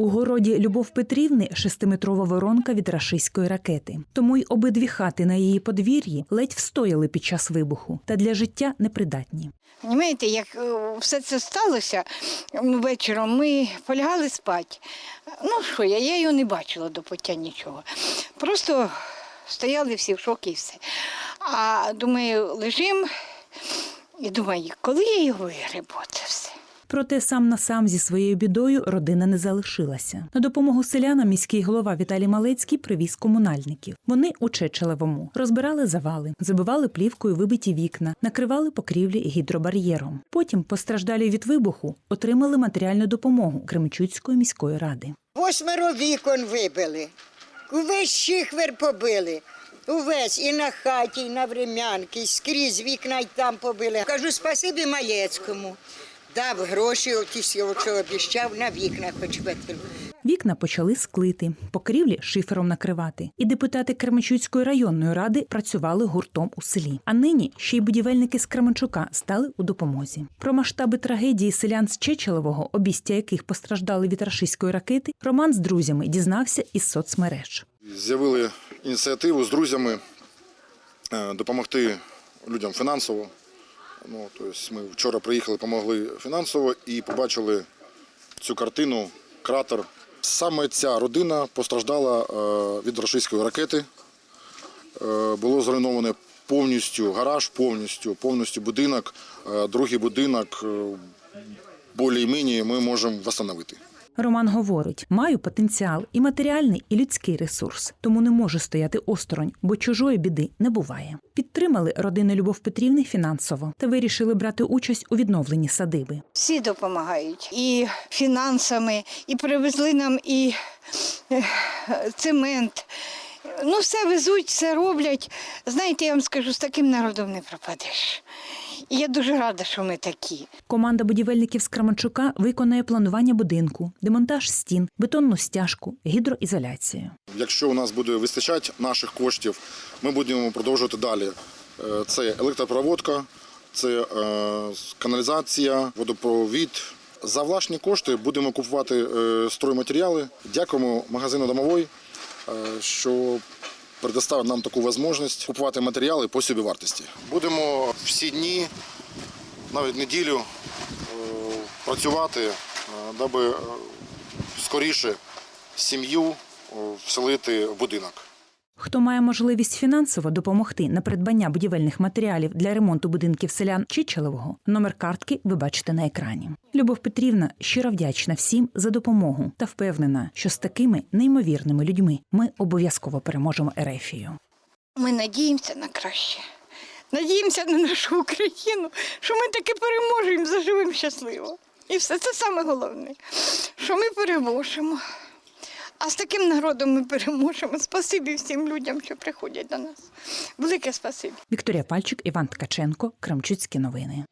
У городі Любов Петрівни шестиметрова воронка від рашистської ракети. Тому й обидві хати на її подвір'ї ледь встояли під час вибуху та для життя непридатні. Розумієте, як е, все це сталося вечором, ми полягали спати. Ну що я, я його не бачила до пуття нічого. Просто стояли всі в шокі і все. А думаю, лежим і думаю, коли я його вигребу, це все. Проте сам на сам зі своєю бідою родина не залишилася. На допомогу селянам міський голова Віталій Малецький привіз комунальників. Вони у Чечелевому розбирали завали, забивали плівкою вибиті вікна, накривали покрівлі гідробар'єром. Потім постраждалі від вибуху отримали матеріальну допомогу Кременчуцької міської ради. Восьмеро вікон вибили, увесь щихвер побили. Увесь і на хаті, і на врем'янки, скрізь вікна й там побили. Кажу, спасибі Маєцькому. Дав гроші, оті, що обіщав, на вікна хоч витрив. Вікна почали склити, покрівлі шифером накривати. І депутати Кременчуцької районної ради працювали гуртом у селі. А нині ще й будівельники з Кременчука стали у допомозі. Про масштаби трагедії селян з Чечелевого, обістя яких постраждали від рашистської ракети, Роман з друзями дізнався із соцмереж. З'явили ініціативу з друзями е, допомогти людям фінансово. Ну, тобто ми вчора приїхали, допомогли фінансово і побачили цю картину, кратер. Саме ця родина постраждала е, від російської ракети. Е, Було зруйноване повністю гараж, повністю, повністю будинок. Е, Другий будинок більш-менш ми можемо встановити. Роман говорить: маю потенціал і матеріальний, і людський ресурс, тому не можу стояти осторонь, бо чужої біди не буває. Підтримали родини Любов Петрівни фінансово та вирішили брати участь у відновленні садиби. Всі допомагають і фінансами, і привезли нам і е, цемент. Ну, все везуть, все роблять. Знаєте, я вам скажу, з таким народом не пропадеш. І я дуже рада, що ми такі. Команда будівельників з Кременчука виконує планування будинку, демонтаж стін, бетонну стяжку, гідроізоляцію. Якщо у нас буде вистачати наших коштів, ми будемо продовжувати далі. Е, Це електропроводка, це е, каналізація, водопровід. За власні кошти будемо купувати е, стройматеріали. Дякуємо магазину домовой, е, що предоставив нам таку можливість купувати матеріали по собівартості. Будемо всі дні, навіть неділю, е, працювати, е, даби е, скоріше сім'ю вселити в будинок. Хто має можливість фінансово допомогти на придбання будівельних матеріалів для ремонту будинків селян Чичелевого, номер картки ви бачите на екрані. Любов Петрівна щиро вдячна всім за допомогу та впевнена, що з такими неймовірними людьми ми обов'язково переможемо Ерефію. Ми надіємося на краще. Надіємося на нашу Україну, що ми таки переможемо, заживемо щасливо. І все це саме головне, що ми переможемо. А з таким народом ми переможемо. Спасибі всім людям, що приходять до нас. Велике спасибі. Вікторія Пальчик, Іван Ткаченко, Кремчуцькі новини.